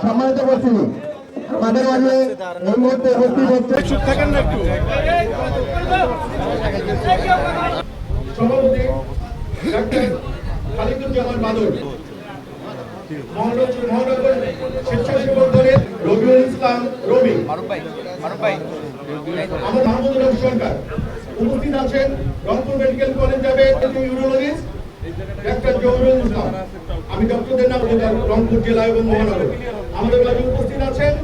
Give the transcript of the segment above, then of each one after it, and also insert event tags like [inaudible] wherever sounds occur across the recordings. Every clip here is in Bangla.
সম্মানিত করছিনি আমাদের মাঝে এই মুহূর্তে উপস্থিত হচ্ছে খালিদুজ্জামান বাদল মহানগর আমার মাহমুদুল সরকার। উপস্থিত আছেন রংপুর মেডিকেল কলেজ যাবে ইউরোলজিস্ট ডাক্তার জহুরুল ইসলাম আমি ডক্টরদের নাম রংপুর জেলা এবং মহানগর। আমাদের মাঝে উপস্থিত আছেন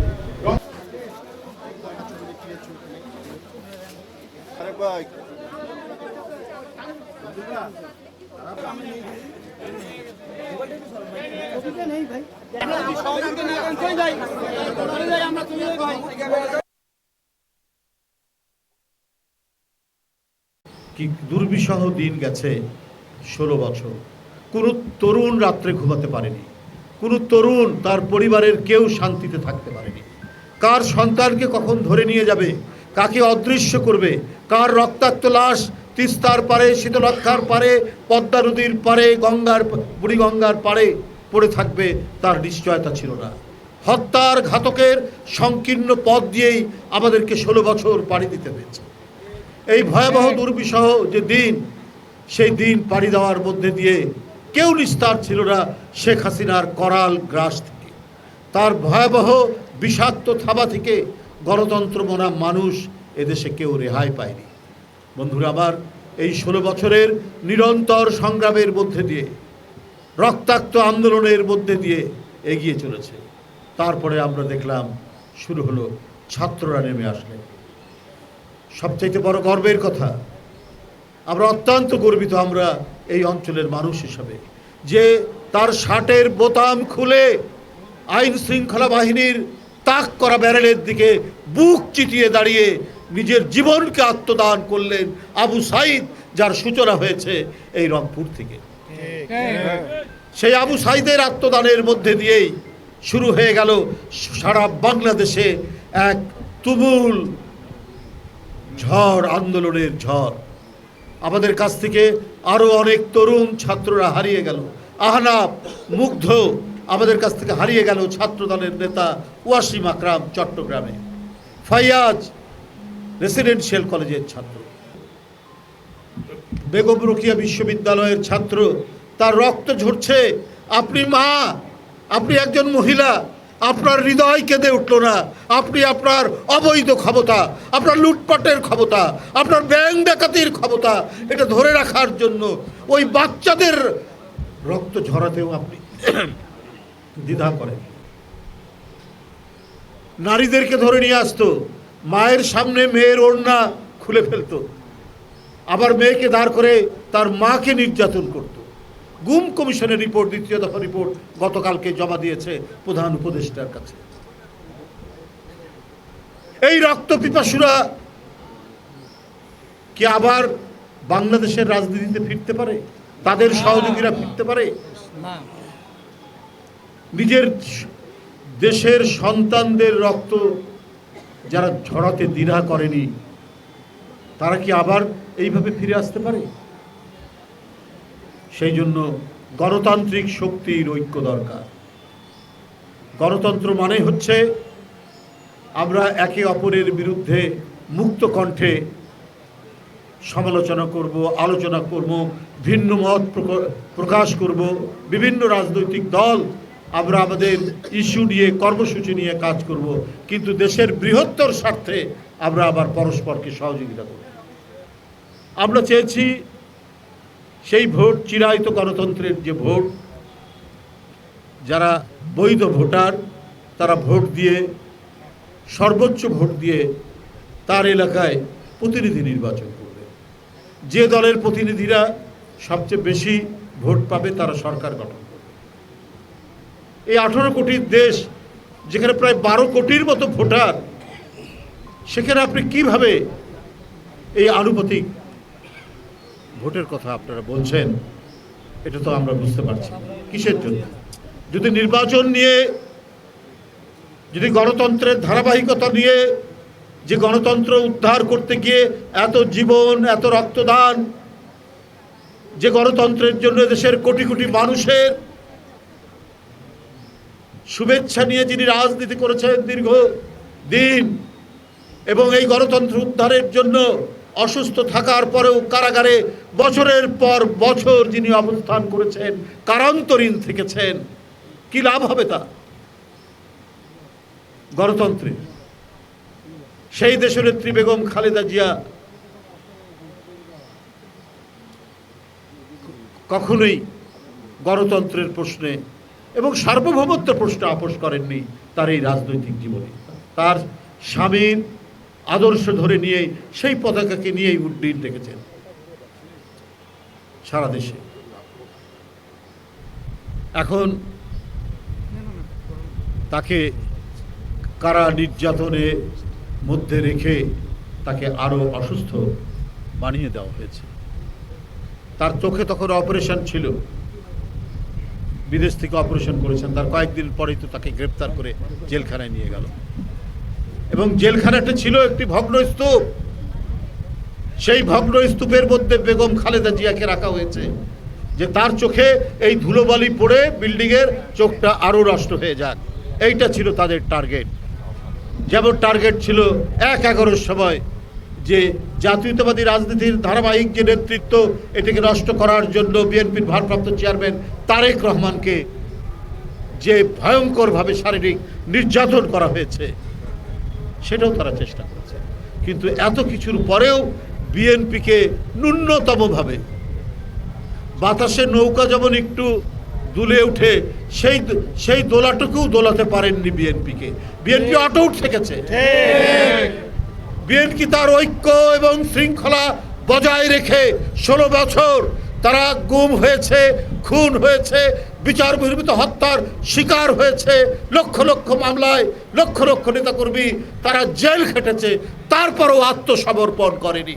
কি দুর্বিষহ দিন গেছে। ষোলো বছর। কোনো তরুণ রাত্রে ঘুমাতে পারেনি। কোনো তরুণ তার পরিবারের কেউ শান্তিতে থাকতে পারেনি। কার সন্তানকে কখন ধরে নিয়ে যাবে? কাকে অদৃশ্য করবে? কার রক্তাক্ত লাশ তিস্তার পারে শীতলক্ষার পারে পদ্মা নদীর পারে গঙ্গার বুড়ি গঙ্গার পারে পড়ে থাকবে তার নিশ্চয়তা ছিল না। হত্যার ঘাতকের সংকীর্ণ পথ দিয়েই আমাদেরকে ষোলো বছর পাড়ি দিতে হয়েছে। এই ভয়াবহ দুর্বিষহ যে দিন সেই দিন পাড়ি দেওয়ার মধ্যে দিয়ে কেউ নিস্তার ছিল না শেখ হাসিনার করাল গ্রাস থেকে। তার ভয়াবহ বিষাক্ত থাবা থেকে গণতন্ত্র মনা মানুষ এদেশে কেউ রেহাই পায়নি। বন্ধুরা আমার এই ষোলো বছরের নিরন্তর সংগ্রামের মধ্যে দিয়ে, রক্তাক্ত আন্দোলনের মধ্যে দিয়ে এগিয়ে চলেছে। তারপরে আমরা দেখলাম শুরু হলো ছাত্ররা নেমে আসলেন সবচাইতে বড় গর্বের কথা আমরা অত্যন্ত গর্বিত আমরা এই অঞ্চলের মানুষ হিসাবে যে তার শার্টের বোতাম খুলে আইন শৃঙ্খলা বাহিনীর তাক করা ব্যারেলের দিকে বুক চিতিয়ে দাঁড়িয়ে নিজের জীবনকে আত্মদান করলেন আবু সাইদ, যার সূচনা হয়েছে এই রংপুর থেকে। সেই আবু সাইদের আত্মদানের মধ্যে দিয়েই শুরু হয়ে গেল সারা বাংলাদেশে এক তুমুল ঝড়, আন্দোলনের ঝড়। আমাদের কাছ থেকে আরও অনেক তরুণ ছাত্ররা হারিয়ে গেল। আহনাব, মুগ্ধ আমাদের কাছ থেকে হারিয়ে গেল ছাত্রদলের নেতা ওয়াসিম আকরাম চট্টগ্রামে। ফাইয়াজ রেসিডেন্সিয়াল কলেজের ছাত্র। বেগম রোকিয়া বিশ্ববিদ্যালয়ের ছাত্র, তার রক্ত ঝরছে। আপনি মা, আপনি একজন মহিলা আপনার হৃদয় কেঁদে উঠল না। আপনি আপনার অবৈধ ক্ষমতা, আপনার লুটপাটের ক্ষমতা, আপনার ব্যাংক ডাকাতির ক্ষমতা, এটা ধরে রাখার জন্য ওই বাচ্চাদের রক্ত ঝরাতেও আপনি [clears throat] দ্বিধা করেন। নারীদেরকে ধরে নিয়ে আসতো, মায়ের সামনে মেয়ের ওড়না খুলে ফেলতো, আবার মেয়েকে দাঁড় করে তার মাকে নির্যাতন করত। গুম কমিশনের রিপোর্ট দ্বিতীয় দফা রিপোর্ট গতকালকে জমা দিয়েছে প্রধান উপদেষ্টার কাছে। এই রক্ত পিপাসুরা কি আবার বাংলাদেশের রাজনীতিতে ফিরতে পারে? তাদের সহযোগীরা ফিরতে পারে? নিজের দেশের সন্তানদের রক্ত যারা ঝরাতে দ্বিধা করেনি তারা কি আবার এইভাবে ফিরে আসতে পারে? সেই জন্য গণতান্ত্রিক শক্তির ঐক্য দরকার। গণতন্ত্র মানে হচ্ছে আমরা একে অপরের বিরুদ্ধে মুক্ত কণ্ঠে সমালোচনা করব, আলোচনা করব, ভিন্ন মত প্রক- প্রকাশ করব, বিভিন্ন রাজনৈতিক দল আমরা আমাদের ইস্যু নিয়ে, কর্মসূচি নিয়ে কাজ করব, কিন্তু দেশের বৃহত্তর স্বার্থে আমরা আবার পরস্পরকে সহযোগিতা করব। আমরা চেয়েছি সেই ভোট চিরায়ত গণতন্ত্রের যে ভোট, যারা বৈধ ভোটার, তারা ভোট দিয়ে, সর্বোচ্চ ভোট দিয়ে তার এলাকায় প্রতিনিধি নির্বাচন করবে। যে দলের প্রতিনিধিরা সবচেয়ে বেশি ভোট পাবে, তারা সরকার গঠন করবে। এই আঠেরো কোটির দেশ, যেখানে প্রায় বারো কোটির মতো ভোটার, সেখানে আপনি কীভাবে এই আনুপাতিক ভোটের কথা আপনারা বলছেন, এটা তো আমরা বুঝতে পারছি। কিসের জন্য? যদি নির্বাচন নিয়ে, যদি গণতন্ত্রের ধারাবাহিকতা নিয়ে, যে গণতন্ত্র উদ্ধার করতে গিয়ে এত জীবন, এত রক্তদান, যে গণতন্ত্রের জন্য দেশের কোটি কোটি মানুষের শুভেচ্ছা নিয়ে যিনি রাজনীতি করেছেন দীর্ঘ দিন এবং এই গণতন্ত্র উদ্ধারের জন্য অসুস্থ থাকার পরেও কারাগারে বছরের পর বছর যিনি অবস্থান করেছেন, কারান্তরীণ থেকেছেন, কি লাভ হবে তা? গণতন্ত্রের সেই দেশনেত্রী বেগম খালেদা জিয়া কখনোই গণতন্ত্রের প্রশ্নে এবং সার্বভৌমত্ব প্রশ্নে আপোষ করেননি তার এই রাজনৈতিক জীবনে। তার স্বামীর আদর্শ ধরে নিয়ে সেই পতাকাকে নিয়েই উড্ডীন রেখেছেন সারা দেশে। এখন তাকে কারা নির্যাতনের মধ্যে রেখে তাকে আরও অসুস্থ বানিয়ে দেওয়া হয়েছে। তার চোখে তখন অপারেশন ছিল। বিদেশ থেকে অপারেশন করেছেন। তার কয়েকদিন পরেই তো তাকে গ্রেপ্তার করে জেলখানায় নিয়ে গেল। এবং জেলখানাটা ছিল একটি ভগ্ন স্তূপ। সেই ভগ্ন স্তূপের মধ্যে বেগম খালেদা জিয়াকে রাখা হয়েছে, যে তার চোখে এই ধুলোবালি পড়ে বিল্ডিংয়ের চোখটা আরও নষ্ট হয়ে যাক। এইটা ছিল তাদের টার্গেট। যেমন টার্গেট ছিল এক এগারোর সময় যে জাতীয়তাবাদী রাজনীতির ধারাবাহিক যে নেতৃত্ব এটিকে নষ্ট করার জন্য বিএনপির ভারপ্রাপ্ত চেয়ারম্যান তারেক রহমানকে যে ভয়ঙ্করভাবে শারীরিক নির্যাতন করা হয়েছে। সেটাও তারা চেষ্টা করেছে। কিন্তু এত কিছুর পরেও বিএনপিকে ন্যূনতমভাবে বাতাসে নৌকা যেমন একটু দুলে উঠে সেই সেই দোলাটুকুও দোলাতে পারেননি বিএনপিকে। বিএনপি অটউট থেকেছে বিএনপি তার ঐক্য এবং শৃঙ্খলা বজায় রেখে ষোলো বছর তারা গুম হয়েছে খুন হয়েছে, বিচার বহির্ভূত হত্যার শিকার হয়েছে, লক্ষ লক্ষ মামলায় লক্ষ লক্ষ নেতাকর্মী তারা জেল খেটেছে, তারপরও আত্মসমর্পণ করেনি।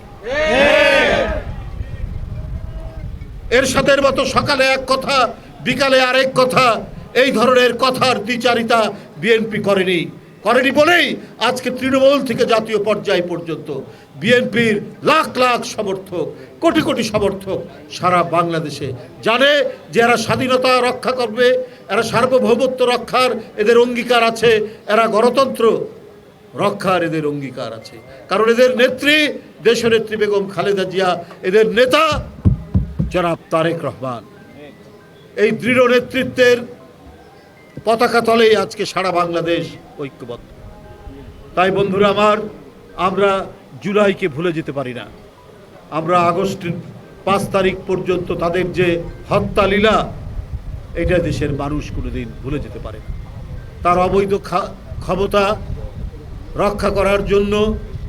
এরশাদের মতো সকালে এক কথা, বিকালে আরেক কথা, এই ধরনের কথার দ্বিচারিতা বিএনপি করেনি। করেনি বলেই আজকে তৃণমূল থেকে জাতীয় পর্যায় পর্যন্ত। বিএনপির লাখ লাখ সমর্থক, কোটি কোটি সমর্থক সারা বাংলাদেশে জানে যে এরা স্বাধীনতা রক্ষা করবে, এরা সার্বভৌমত্ব রক্ষার এদের অঙ্গীকার আছে, এরা গণতন্ত্র রক্ষার এদের অঙ্গীকার আছে। কারণ এদের নেত্রী দেশনেত্রী বেগম খালেদা জিয়া, এদের নেতা জনাব তারেক রহমান। এই দৃঢ় নেতৃত্বের পতাকা তলেই আজকে সারা বাংলাদেশ ঐক্যবদ্ধ। তাই বন্ধুরা আমার, আমরা জুলাইকে ভুলে যেতে পারি না। আমরা আগস্টের পাঁচ তারিখ পর্যন্ত তাদের যে হত্যা লীলা, এটা দেশের মানুষ কোনোদিন ভুলে যেতে পারে তার অবৈধ ক্ষমতা রক্ষা করার জন্য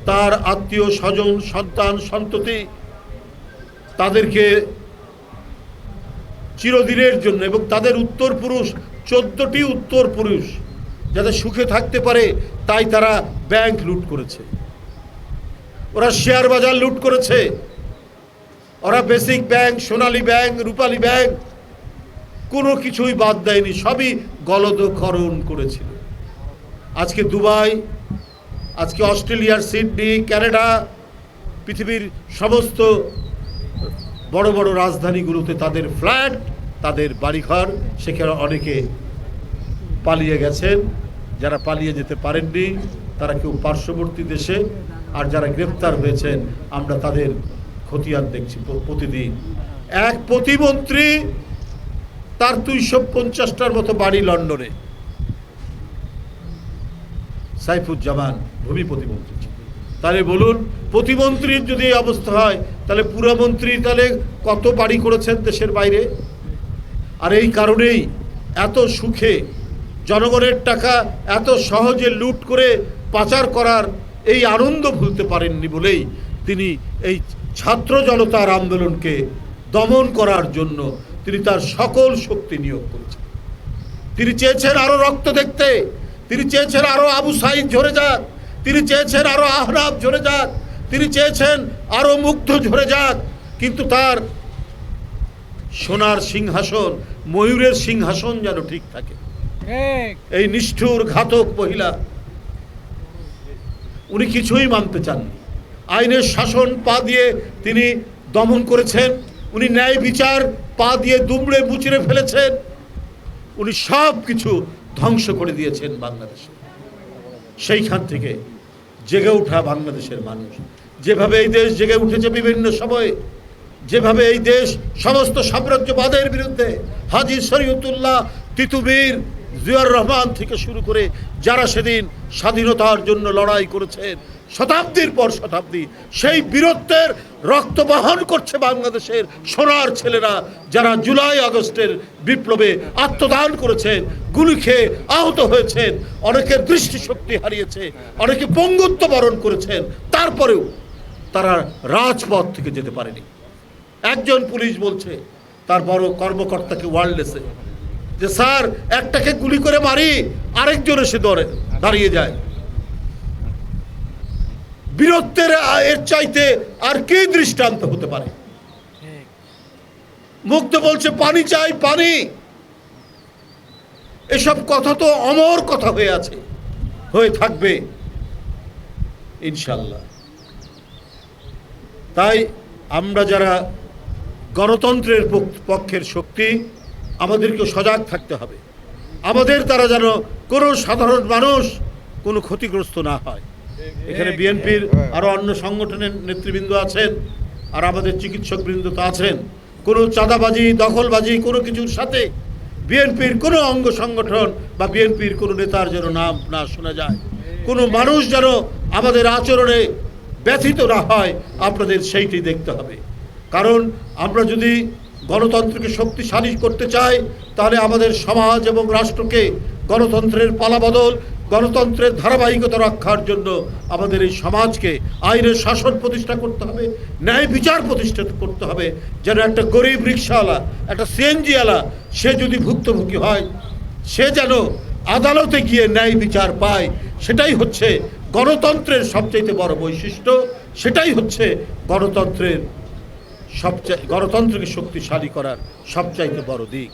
তার আত্মীয় স্বজন, সন্তান, সন্ততি তাদেরকে চিরদিনের জন্য এবং তাদের উত্তর পুরুষ, চোদ্দটি উত্তর পুরুষ যাতে সুখে থাকতে পারে, তাই তারা ব্যাংক লুট করেছে। ওরা শেয়ার বাজার লুট করেছে। ওরা basic bank Sonali bank Rupali bank কোনো কিছুই বাদ দেয়নি, সবই গলদকরণ করেছিল। আজকে দুবাই, আজকে অস্ট্রেলিয়ার সিডনি, ক্যানাডা, পৃথিবীর সমস্ত বড় বড় রাজধানীগুলোতে তাদের ফ্ল্যাট, তাদের বাড়িঘর, সেখানে অনেকে পালিয়ে গেছেন। যারা পালিয়ে যেতে পারেননি, তারা কেউ পার্শ্ববর্তী দেশে আর যারা গ্রেপ্তার হয়েছেন, আমরা তাদের খতিয়ান দেখছি প্রতিদিন। এক প্রতিমন্ত্রী তার দুইশো পঞ্চাশটার মতো বাড়ি লন্ডনে। সাইফুজ্জামান ভূমি প্রতিমন্ত্রী। তাহলে বলুন, প্রতিমন্ত্রীর যদি এই অবস্থা হয়, তাহলে পুরমন্ত্রী তাহলে কত বাড়ি করেছেন দেশের বাইরে? আর এই কারণেই এত সুখে জনগণের টাকা এত সহজে লুট করে পাচার করার এই আনন্দ ভুলতে পারেননি বলেই তিনি এই ছাত্র জনতার আন্দোলনকে দমন করার জন্য তিনি তার সকল শক্তি নিয়োগ করেছেন। তিনি চেয়েছেন আরও রক্ত দেখতে তিনি চেয়েছেন আরও আবু সাইদ ঝরে যাক তিনি চেয়েছেন আরও আহরাব ঝরে যাক তিনি চেয়েছেন আরও মুগ্ধ ঝরে যাক কিন্তু তার সোনার সিংহাসন ময়ূরের সিংহাসন যেন ঠিক থাকে। এই নিষ্ঠুর ঘাতক মহিলা উনি কিছুই মানতে চাননি আইনের শাসন পা দিয়ে তিনি দমন করেছেন, উনি ন্যায় বিচার পা দিয়ে দুমড়ে মুচড়ে ফেলেছেন, উনি সব কিছু ধ্বংস করে দিয়েছেন বাংলাদেশে। সেইখান থেকে জেগে ওঠা বাংলাদেশের মানুষ। যেভাবে এই দেশ জেগে উঠেছে বিভিন্ন সময়ে, যেভাবে এই দেশ সমস্ত সাম্রাজ্যবাদের বিরুদ্ধে হাজি শরীয়তুল্লাহ তিতুমির জিয়ার রহমান থেকে শুরু করে যারা সেদিন স্বাধীনতার জন্য লড়াই করেছেন, শতাব্দীর পর শতাব্দী, সেই বীরত্বের রক্ত বহন করছে বাংলাদেশের সোনার ছেলেরা যারা জুলাই আগস্টের বিপ্লবে আত্মদান করেছেন, গুলি খেয়ে আহত হয়েছেন, অনেকের দৃষ্টিশক্তি হারিয়েছে, অনেকে পঙ্গুত্ব বরণ করেছেন, তারপরেও তারা রাজপথ থেকে যেতে পারেনি। একজন পুলিশ বলছে তার বড় কর্মকর্তাকে ওয়ার্ল্ডলেসে যে, স্যার, একটাকে গুলি করে মারি, আরেকজন এসে ধরে, দাঁড়িয়ে যায়। বীরত্বের এর চাইতে আর কি দৃষ্টান্ত হতে পারে? মুগ্ধ বলছে, পানি চাই, পানি। এসব কথা তো অমর কথা হয়ে আছে, হয়ে থাকবে ইনশাল্লাহ তাই আমরা যারা গণতন্ত্রের পক্ষের শক্তি আমাদেরকে সজাগ থাকতে হবে। আমাদের দ্বারা যেন কোনো সাধারণ মানুষ কোনো ক্ষতিগ্রস্ত না হয়। এখানে বিএনপির আরও অন্য সংগঠনের নেতৃবৃন্দ আছেন, আর আমাদের চিকিৎসকবৃন্দ তো আছেন। কোনো চাঁদাবাজি, দখলবাজি, কোনো কিছুর সাথে বিএনপির কোনো অঙ্গ সংগঠন বা বিএনপির কোনো নেতার যেন নাম না শোনা যায়। কোনো মানুষ যেন আমাদের আচরণে ব্যথিত না হয়, আপনাদের সেইটি দেখতে হবে। কারণ আমরা যদি গণতন্ত্রকে শক্তিশালী করতে চায় তাহলে আমাদের সমাজ এবং রাষ্ট্রকে গণতন্ত্রের পালাবদল গণতন্ত্রের ধারাবাহিকতা রক্ষার জন্য আমাদের এই সমাজকে আইনের শাসন প্রতিষ্ঠা করতে হবে, ন্যায় বিচার প্রতিষ্ঠা করতে হবে। যেন একটা গরিব রিক্সাওয়ালা একটা সিএনজিওয়ালা সে যদি ভুক্তভোগী হয়, সে যেন আদালতে গিয়ে ন্যায় বিচার পায়, সেটাই হচ্ছে গণতন্ত্রের সবচাইতে বড় বৈশিষ্ট্য, সেটাই হচ্ছে গণতন্ত্রের সবচেয়ে গণতন্ত্রকে শক্তিশালী করার সবচাইতে বড় দিক।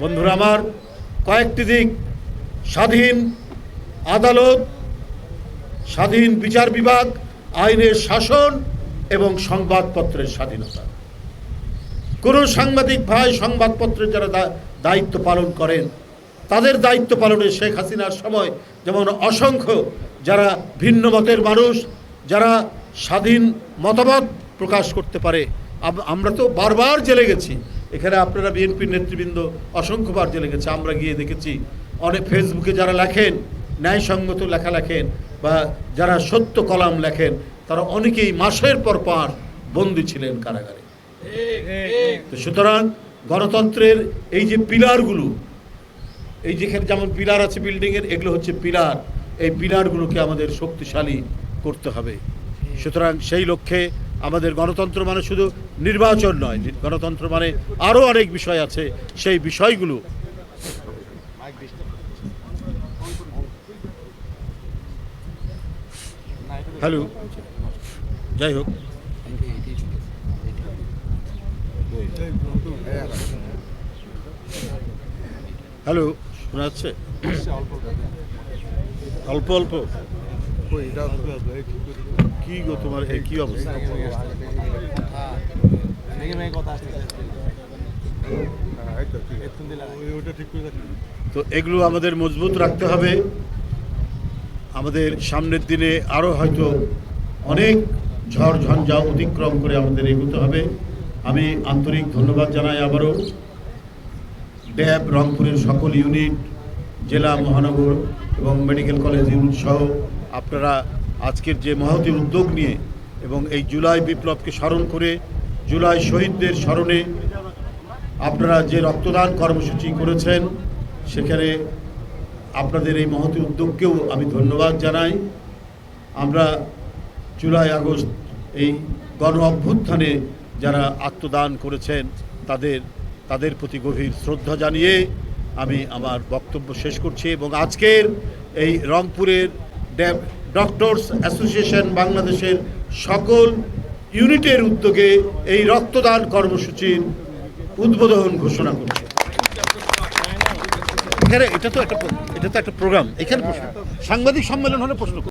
বন্ধুরা আমার, কয়েকটি দিক। স্বাধীন আদালত, স্বাধীন বিচার বিভাগ, আইনের শাসন এবং সংবাদপত্রের স্বাধীনতা। কোনো সাংবাদিক ভাই সংবাদপত্রের যারা দায়িত্ব পালন করেন, তাদের দায়িত্ব পালনে শেখ হাসিনার সময় যেমন অসংখ্য যারা ভিন্ন মতের মানুষ, যারা স্বাধীন মতামত প্রকাশ করতে পারে আমরা তো বারবার জেলে গেছি। এখানে আপনারা বিএনপির নেতৃবৃন্দ অসংখ্যবার জেলে গেছে। আমরা গিয়ে দেখেছি, অনেক ফেসবুকে যারা লেখেন, ন্যায়সঙ্গত লেখা লেখেন বা যারা সত্য কলাম লেখেন, তারা অনেকেই মাসের পর মাস বন্দী ছিলেন কারাগারে। তো সুতরাং গণতন্ত্রের এই যে পিলারগুলো, এই যেখানে যেমন পিলার আছে বিল্ডিংয়ের, এগুলো হচ্ছে পিলার। এই পিলারগুলোকে আমাদের শক্তিশালী করতে হবে। সুতরাং সেই লক্ষ্যে আমাদের গণতন্ত্র মানে শুধু নির্বাচন নয়, গণতন্ত্র মানে আরও অনেক বিষয় আছে, সেই বিষয়গুলো। হ্যালো, যাই হোক। হ্যালো, শোনা যাচ্ছে? অল্প অল্প। কি গো তোমার এই কি অবস্থা? তো এগুলো আমাদের মজবুত রাখতে হবে। আমাদের সামনের দিনে আরও হয়তো অনেক ঝড় ঝঞ্ঝা অতিক্রম করে আমাদের এগোতে হবে। আমি আন্তরিক ধন্যবাদ জানাই আবারও। ড্যাব, রংপুরের সকল ইউনিট, জেলা, মহানগর এবং মেডিকেল কলেজ ইউনিট সহ আপনারা আজকের যে মহতি উদ্যোগ নিয়ে এবং এই জুলাই বিপ্লবকে স্মরণ করে জুলাই শহীদদের স্মরণে আপনারা যে রক্তদান কর্মসূচি করেছেন, সেখানে আপনাদের এই মহতি উদ্যোগকেও আমি ধন্যবাদ জানাই। আমরা জুলাই আগস্ট এই গণ অভ্যুত্থানে যারা আত্মদান করেছেন, তাদের তাদের প্রতি গভীর শ্রদ্ধা জানিয়ে আমি আমার বক্তব্য শেষ করছি এবং আজকের এই রংপুরের ড্যাব ডক্টরস অ্যাসোসিয়েশন বাংলাদেশের সকল ইউনিটের উদ্যোগে এই রক্তদান কর্মসূচির উদ্বোধন ঘোষণা করছে। এখানে এটা তো একটা এটা তো একটা প্রোগ্রাম। এখানে প্রশ্ন। সাংবাদিক সম্মেলন হলে প্রশ্ন